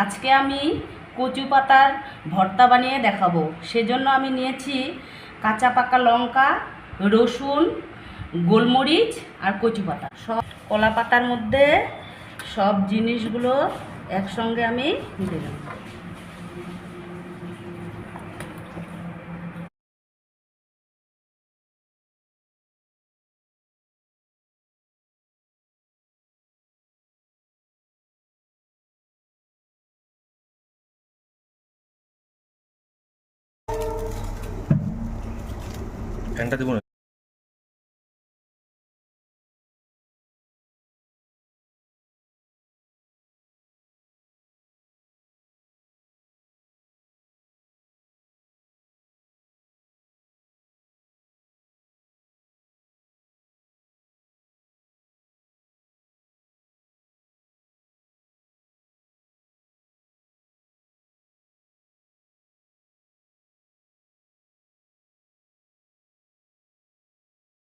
আজকে আমি কচু পাতার ভর্তা বানিয়ে দেখাবো। সেজন্য আমি নিয়েছি কাঁচা পাকা লঙ্কা, রসুন, গোলমরিচ আর কচু পাতা। সব কলা পাতার মধ্যে সব জিনিসগুলো একসঙ্গে আমি দিলাম ফ্যানটা দেবো